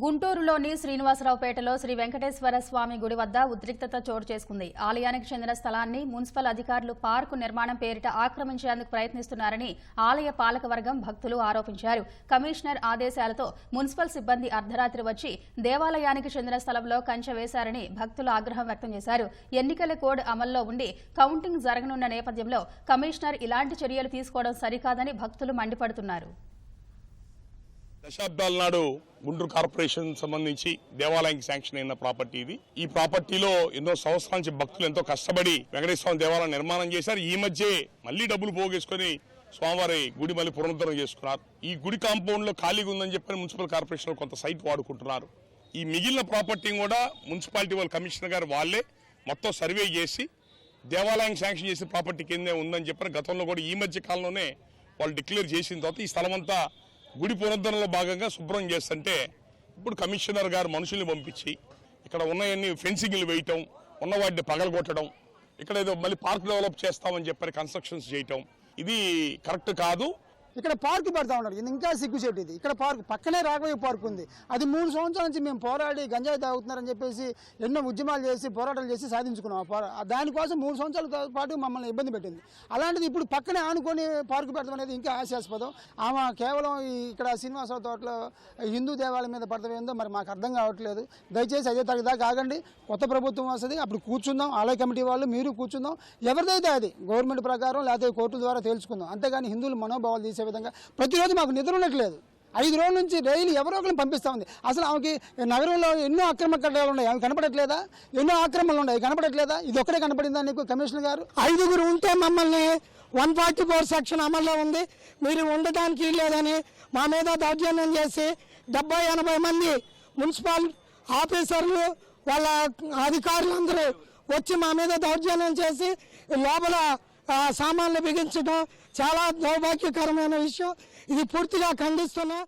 గుంటూరులోని శ్రీనివాసరావుపేటలో శ్రీ వెంకటేశ్వర స్వామి గుడి వద్ద ఉద్రిక్తత చోటు చేసుకుంది. ఆలయానికి చెందిన స్థలాన్ని మున్సిపల్ అధికారులు పార్కు నిర్మాణం పేరిట ఆక్రమించేందుకు ప్రయత్నిస్తున్నారని ఆలయ పాలకవర్గం భక్తులు ఆరోపించారు. కమిషనర్ ఆదేశాలతో మున్సిపల్ సిబ్బంది అర్ధరాత్రి వచ్చి దేవాలయానికి చెందిన స్థలంలో కంచె వేశారని భక్తులు ఆగ్రహం వ్యక్తం చేశారు. ఎన్నికల కోడ్ అమల్లో ఉండి కౌంటింగ్ జరగనున్న నేపథ్యంలో కమిషనర్ ఇలాంటి చర్యలు తీసుకోవడం సరికాదని భక్తులు మండిపడుతున్నారు. దశాబ్దాల నాడు గుంటూరు కార్పొరేషన్ సంబంధించి దేవాలయానికి శాంక్షన్ అయిన ప్రాపర్టీ ఇది. ఈ ప్రాపర్టీలో ఎన్నో సంవత్సరాల నుంచి భక్తులు ఎంతో కష్టపడి వెంకటేశ్వర దేవాలయం నిర్మాణం చేశారు. ఈ మధ్య మళ్ళీ డబ్బులు పోగేసుకొని స్వామివారి గుడి మళ్ళీ పునరుద్ధరణ చేసుకున్నారు. ఈ గుడి కాంపౌండ్లో ఖాళీగా ఉందని చెప్పి మున్సిపల్ కార్పొరేషన్ కొంత సైట్ వాడుకుంటున్నారు. ఈ మిగిలిన ప్రాపర్టీని కూడా మున్సిపాలిటీ వాళ్ళ కమిషనర్ గారు వాళ్ళే మొత్తం సర్వే చేసి దేవాలయం శాంక్షన్ చేసిన ప్రాపర్టీ కిందే ఉందని చెప్పిన గతంలో కూడా ఈ మధ్య కాలంలోనే వాళ్ళు డిక్లేర్ చేసిన తర్వాత ఈ స్థలం అంతా గుడి పునరుద్ధరణలో భాగంగా శుభ్రం చేస్తుంటే ఇప్పుడు కమిషనర్ గారు మనుషుల్ని పంపించి ఇక్కడ ఉన్నవన్నీ ఫెన్సింగ్లు వేయటం ఉన్న వాటిని పగలగొట్టడం ఇక్కడ ఏదో మళ్ళీ పార్క్ డెవలప్ చేస్తామని చెప్పారు కన్స్ట్రక్షన్స్ చేయటం ఇది కరెక్ట్ కాదు. ఇక్కడ పార్క్ పెడతా ఉన్నారు. ఇది ఇంకా సిగ్గుచేటు ఇది. ఇక్కడ పార్క్ పక్కనే రాఘవయ్య పార్క్ ఉంది. అది మూడు సంవత్సరాల నుంచి మేము పోరాడి గంజాయి తాగుతున్నారని చెప్పేసి ఎన్నో ఉద్యమాలు చేసి పోరాటాలు చేసి సాధించుకున్నాం ఆ పోరా- దానికోసం మూడు సంవత్సరాల పాటు మమ్మల్ని ఇబ్బంది పెట్టింది. అలాంటిది ఇప్పుడు పక్కనే ఆనుకొని పార్క్ పెడతాం అనేది ఇంకా హాస్యాస్పదం. ఆమె కేవలం ఇక్కడ శ్రీనివాసరావు తోటలో హిందూ దేవాలయం మీద పడతాం ఏందో మరి మాకు అర్థం కావట్లేదు. దయచేసి అదే తారీఖు దాకా ఆగండి. కొత్త ప్రభుత్వం వస్తుంది. అప్పుడు కూర్చుందాం. ఆలయ కమిటీ వాళ్ళు మీరు కూర్చుందాం. ఎవరిదైతే అది గవర్నమెంట్ ప్రకారం లేకపోతే కోర్టుల ద్వారా తేల్చుకుందాం. అంతేగాని హిందువుల మనోభావాలు తీసే విధంగా ప్రతిరోజు మాకు నిద్ర ఉండట్లేదు. ఐదు రోజుల నుంచి డైలీ ఎవరో ఒకరిని పంపిస్తా ఉంది అసలు ఆమెకి నగరంలో ఎన్నో అక్రమ కట్టడాలు ఉన్నాయి. ఆమె కనపడట్లేదా? ఎన్నో ఆక్రమణలు ఉన్నాయి. కనపడట్లేదా? ఇది ఒక్కడే కనపడిందా నీకు కమిషనర్ గారు? ఐదుగురు ఉంటే మమ్మల్ని వన్ ఫార్టీ ఫోర్ సెక్షన్ అమల్లో ఉంది. మీరు ఉండటానికి లేదని మా మీద దౌర్జన్యం చేసి డెబ్బై ఎనభై మంది మున్సిపల్ ఆఫీసర్లు వాళ్ళ అధికారులందరూ వచ్చి మా మీద దౌర్జన్యం చేసి లోపల సామాన్లు బిగించడం చాలా దౌర్భాగ్యకరమైన విషయం. ఇది పూర్తిగా ఖండిస్తున్నా.